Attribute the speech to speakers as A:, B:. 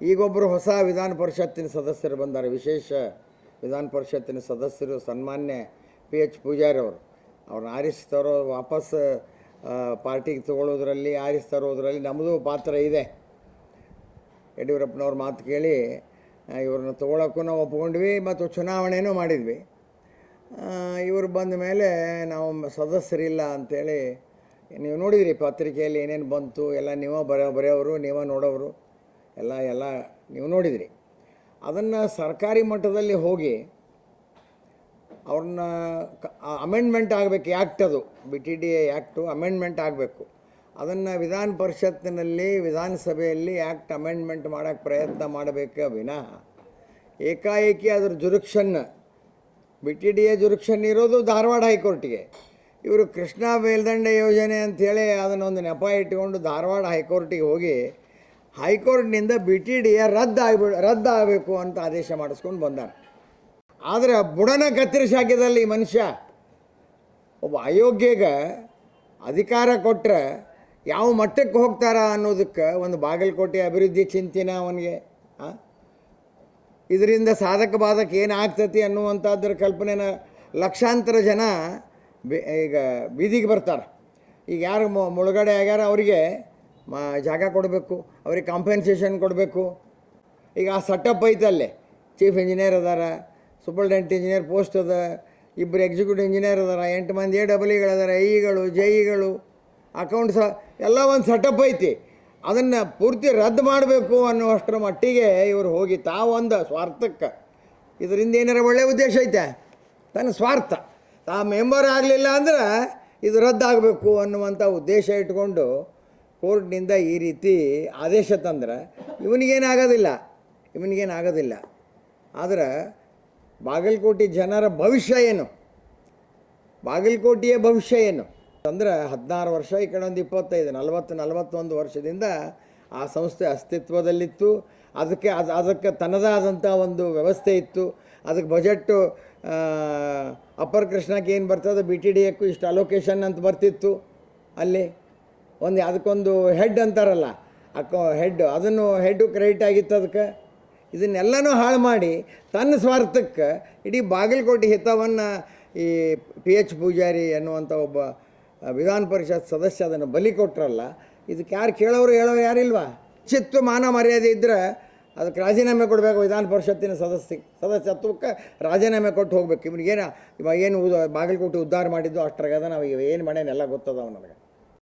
A: ಈಗೊಬ್ಬರು ಹೊಸ ವಿಧಾನ ಪರಿಷತ್ತಿನ ಸದಸ್ಯರು ಬಂದಾರೆ. ವಿಶೇಷ ವಿಧಾನ ಪರಿಷತ್ತಿನ ಸದಸ್ಯರು ಸನ್ಮಾನ್ಯ ಪಿ ಎಚ್ ಪೂಜಾರಿ ಅವರು. ಅವ್ರನ್ನ ಆರಿಸ್ತರೋ ವಾಪಸ್ ಪಾರ್ಟಿಗೆ ತಗೊಳ್ಳೋದ್ರಲ್ಲಿ, ಆರಿಸಿ ತರೋದ್ರಲ್ಲಿ ನಮ್ಮದು ಪಾತ್ರ ಇದೆ. ಯಡಿಯೂರಪ್ಪನವ್ರ ಮಾತು ಕೇಳಿ ಇವ್ರನ್ನ ತೊಗೊಳಕ್ಕೂ ನಾವು ಒಪ್ಕೊಂಡ್ವಿ, ಮತ್ತು ಚುನಾವಣೆಯೂ ಮಾಡಿದ್ವಿ. ಇವರು ಬಂದ ಮೇಲೆ ನಾವು ಸದಸ್ಯರಿಲ್ಲ ಅಂಥೇಳಿ ನೀವು ನೋಡಿದ್ರಿ ಪತ್ರಿಕೆಯಲ್ಲಿ ಏನೇನು ಬಂತು, ಎಲ್ಲ ನೀವೇ ಬರೋ ಬರೆಯೋರು, ನೀವೇ ನೋಡೋರು. ಎಲ್ಲ ಎಲ್ಲ ನೀವು ನೋಡಿದಿರಿ. ಅದನ್ನು ಸರ್ಕಾರಿ ಮಟ್ಟದಲ್ಲಿ ಹೋಗಿ ಅವ್ರನ್ನ ಅಮೆಂಡ್ಮೆಂಟ್ ಆಗಬೇಕು ಆ್ಯಕ್ಟ್ ಅದು B T D A act amendment ಆಗಬೇಕು. ಅದನ್ನು ವಿಧಾನ ಪರಿಷತ್ತಿನಲ್ಲಿ, ವಿಧಾನಸಭೆಯಲ್ಲಿ ಆ್ಯಕ್ಟ್ ಅಮೆಂಡ್ಮೆಂಟ್ ಮಾಡೋಕ್ಕೆ ಪ್ರಯತ್ನ ಮಾಡಬೇಕು ವಿನಃ ಏಕಾಏಕಿ ಅದ್ರ jurisdiction B T D A jurisdiction ಇರೋದು ಧಾರವಾಡ ಹೈಕೋರ್ಟಿಗೆ. ಇವರು ಕೃಷ್ಣ ಮೇಲ್ದಂಡೆ ಯೋಜನೆ ಅಂಥೇಳಿ ಅದನ್ನೊಂದು ನೆಪ ಇಟ್ಕೊಂಡು ಧಾರವಾಡ ಹೈಕೋರ್ಟಿಗೆ ಹೋಗಿ ಹೈಕೋರ್ಟ್ನಿಂದ ಬಿ ಟಿ ಡಿ ಎ ರದ್ದು ರದ್ದಾಗಬೇಕು ಅಂತ ಆದೇಶ ಮಾಡಿಸ್ಕೊಂಡು ಬಂದಾರೆ ಆದರೆ ಬುಡನ ಕತ್ತರಿಸಿ ಹಾಕಿದಲ್ಲಿ ಈ ಮನುಷ್ಯ ಒಬ್ಬ ಅಯೋಗ್ಯಗೆ ಅಧಿಕಾರ ಕೊಟ್ಟರೆ ಯಾವ ಮಟ್ಟಕ್ಕೆ ಹೋಗ್ತಾರ ಅನ್ನೋದಕ್ಕೆ ಒಂದು ಬಾಗಲಕೋಟೆ ಅಭಿವೃದ್ಧಿ ಚಿಂತನೆ ಅವನಿಗೆ? ಇದರಿಂದ ಸಾಧಕ ಬಾಧಕ ಏನು ಏನಾಗ್ತತಿ ಅನ್ನುವಂಥದ್ರ ಕಲ್ಪನೆನ ಲಕ್ಷಾಂತರ ಜನ ಈಗ ಬೀದಿಗೆ ಬರ್ತಾರೆ ಈಗ ಯಾರು ಮುಳುಗಡೆ ಆಗ್ಯಾರ ಅವರಿಗೆ ಮ, ಜಾಗ ಕೊಡಬೇಕು, ಅವ್ರಿಗೆ ಕಾಂಪೆನ್ಸೇಷನ್ ಕೊಡಬೇಕು. ಈಗ ಆ ಸೆಟಪ್ ಐತಲ್ಲೇ ಚೀಫ್ ಇಂಜಿನಿಯರ್ ಅದಾರ ಸೂಪರ್ಡೆಂಟ್ ಇಂಜಿನಿಯರ್ ಪೋಸ್ಟ್ ಅದ ಇಬ್ಬರು ಎಕ್ಸಿಕ್ಯೂಟಿವ್ ಇಂಜಿನಿಯರ್ ಅದಾರ, ಎಂಟು ಮಂದಿ ಎ ಡಬ್ಲ್ಯೂಗಳು ಅದಾರ ಐಗಳು ಜೈಗಳು ಅಕೌಂಟ್ಸ್ ಎಲ್ಲ ಒಂದು ಸೆಟಪ್ ಐತಿ. ಅದನ್ನು ಪೂರ್ತಿ ರದ್ದು ಮಾಡಬೇಕು ಅನ್ನುವಷ್ಟರ ಮಟ್ಟಿಗೆ ಇವರು ಹೋಗಿ ತಾವೊಂದು ಸ್ವಾರ್ಥಕ್ಕೆ. ಇದರಿಂದ ಏನಾರ ಒಳ್ಳೆಯ ಉದ್ದೇಶ ಐತೆ? ತನ್ನ ಸ್ವಾರ್ಥ. ತಾ ಮೆಂಬರ್ ಆಗಲಿಲ್ಲ ಅಂದ್ರೆ ಇದು ರದ್ದಾಗಬೇಕು ಅನ್ನುವಂಥ ಉದ್ದೇಶ ಇಟ್ಕೊಂಡು ಕೋರ್ಟ್ನಿಂದ ಈ ರೀತಿ ಆದೇಶ ತಂದ್ರೆ ಇವನಿಗೇನಾಗೋದಿಲ್ಲ ಇವನಿಗೇನಾಗೋದಿಲ್ಲ. ಆದ್ರೆ ಬಾಗಲಕೋಟೆ ಜನರ ಭವಿಷ್ಯ ಏನು? ಬಾಗಲಕೋಟೆಯ ಭವಿಷ್ಯ ಏನು? ಅಂದ್ರೆ ಹದಿನಾರು ವರ್ಷ ಈ ಕಡೆ ಒಂದು ಇಪ್ಪತ್ತೈದು, ನಲವತ್ತು, ನಲವತ್ತೊಂದು ವರ್ಷದಿಂದ ಆ ಸಂಸ್ಥೆ ಅಸ್ತಿತ್ವದಲ್ಲಿತ್ತು. ಅದಕ್ಕೆ ಅದು, ಅದಕ್ಕೆ ತನ್ನದಾದಂಥ ಒಂದು ವ್ಯವಸ್ಥೆ ಇತ್ತು. ಅದಕ್ಕೆ ಬಜೆಟ್ಟು ಅಪ್ಪರ್ ಕೃಷ್ಣಕ್ಕೆ ಏನು ಬರ್ತದೆ? ಬಿ ಟಿ ಡಿ ಎಕ್ಕು ಇಷ್ಟು ಅಲೋಕೇಶನ್ ಅಂತ ಬರ್ತಿತ್ತು ಅಲ್ಲಿ. ಒಂದು ಅದಕ್ಕೊಂದು ಹೆಡ್ ಅಂತಾರಲ್ಲ, ಅಕ್ಕೋ ಹೆಡ್ ಅದನ್ನು ಹೆಡ್ಡು ಕ್ರೆಡಿಟ್ ಆಗಿತ್ತು ಅದಕ್ಕೆ. ಇದನ್ನೆಲ್ಲನೂ ಹಾಳು ಮಾಡಿ ತನ್ನ ಸ್ವಾರ್ಥಕ್ಕೆ ಇಡೀ ಬಾಗಲಕೋಟೆ ಹಿತವನ್ನು ಈ ಪಿ ಎಚ್ ಪೂಜಾರಿ ಅನ್ನುವಂಥ ಒಬ್ಬ ವಿಧಾನ ಪರಿಷತ್ ಸದಸ್ಯ ಅದನ್ನು ಬಲಿ ಕೊಟ್ರಲ್ಲ, ಇದಕ್ಕೆ ಯಾರು ಕೇಳೋರು ಹೇಳೋರು ಯಾರಿಲ್ವಾ ಚಿತ್ತು ಮಾನ ಮರ್ಯಾದೆ ಇದ್ದರೆ ಅದಕ್ಕೆ ರಾಜೀನಾಮೆ ಕೊಡಬೇಕು ವಿಧಾನ ಪರಿಷತ್ತಿನ ಸದಸ್ಯ, ಸದಸ್ಯತ್ವಕ್ಕೆ ರಾಜೀನಾಮೆ ಕೊಟ್ಟು ಹೋಗ್ಬೇಕು. ಇವ್ನಿಗೇನು ಇವಾಗ ಏನು ಬಾಗಲಕೋಟೆ ಉದ್ಧಾರ ಮಾಡಿದ್ದು ಅಷ್ಟರಾಗದ ನಾವು ಏನು ಮಾಡೇನೆಲ್ಲ ಗೊತ್ತದ ನನಗೆ.